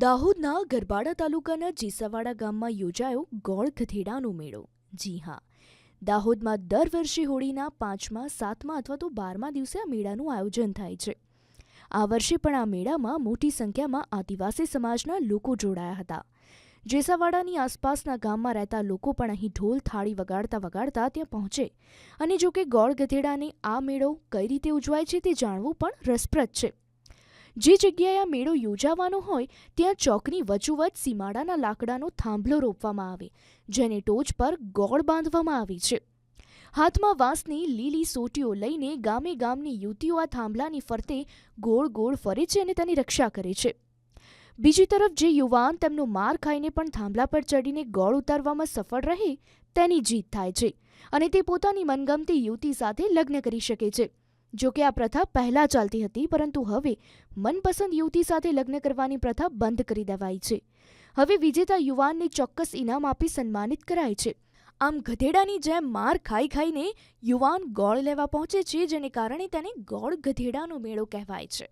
દાહોદના ગરબાડા તાલુકાના જીસાવાડા ગામમાં યોજાયો ગોળ ગધેડાનો મેળો. જી હા, દાહોદમાં દર વર્ષે હોળીના પાંચમા, સાતમા અથવા તો બારમા દિવસે આ મેળાનું આયોજન થાય છે. આ વર્ષે પણ આ મેળામાં મોટી સંખ્યામાં આદિવાસી સમાજના લોકો જોડાયા હતા. જેસાવાડાની આસપાસના ગામમાં રહેતા લોકો પણ અહીં ઢોલ થાળી વગાડતા વગાડતા ત્યાં પહોંચે અને જો કે ગોળ ગધેડાને આ મેળો કઈ રીતે ઉજવાય છે તે જાણવું પણ રસપ્રદ છે. જે જગ્યાએ આ મેળો યોજાવાનો હોય, ત્યાં ચોકની વચોવચ સીમાડાના લાકડાનો થાંભલો રોપવામાં આવે, જેને ટોચ પર ગોળ બાંધવામાં આવી છે. હાથમાં વાંસની લીલી સોટીઓ લઈને ગામે ગામની યુવતીઓ આ થાંભલાની ફરતે ગોળ ગોળ ફરે છે અને તેની રક્ષા કરે છે. બીજી તરફ જે યુવાન તેમનો માર ખાઈને પણ થાંભલા પર ચડીને ગોળ ઉતારવામાં સફળ રહે, તેની જીત થાય છે અને તે પોતાની મનગમતી યુવતી સાથે લગ્ન કરી શકે છે. જો કે આ પ્રથા પહેલાં ચાલતી હતી, પરંતુ હવે મનપસંદ યુવતી સાથે લગ્ન કરવાની પ્રથા બંધ કરી દેવાઈ છે. હવે વિજેતા યુવાનને ચોક્કસ ઇનામ આપી સન્માનિત કરાય છે. આમ ગધેડાની જેમ માર ખાઈ ખાઈને યુવાન ગોળ લેવા પહોંચે છે, જેને કારણે તેને ગોળ ગધેડાનો મેળો કહેવાય છે.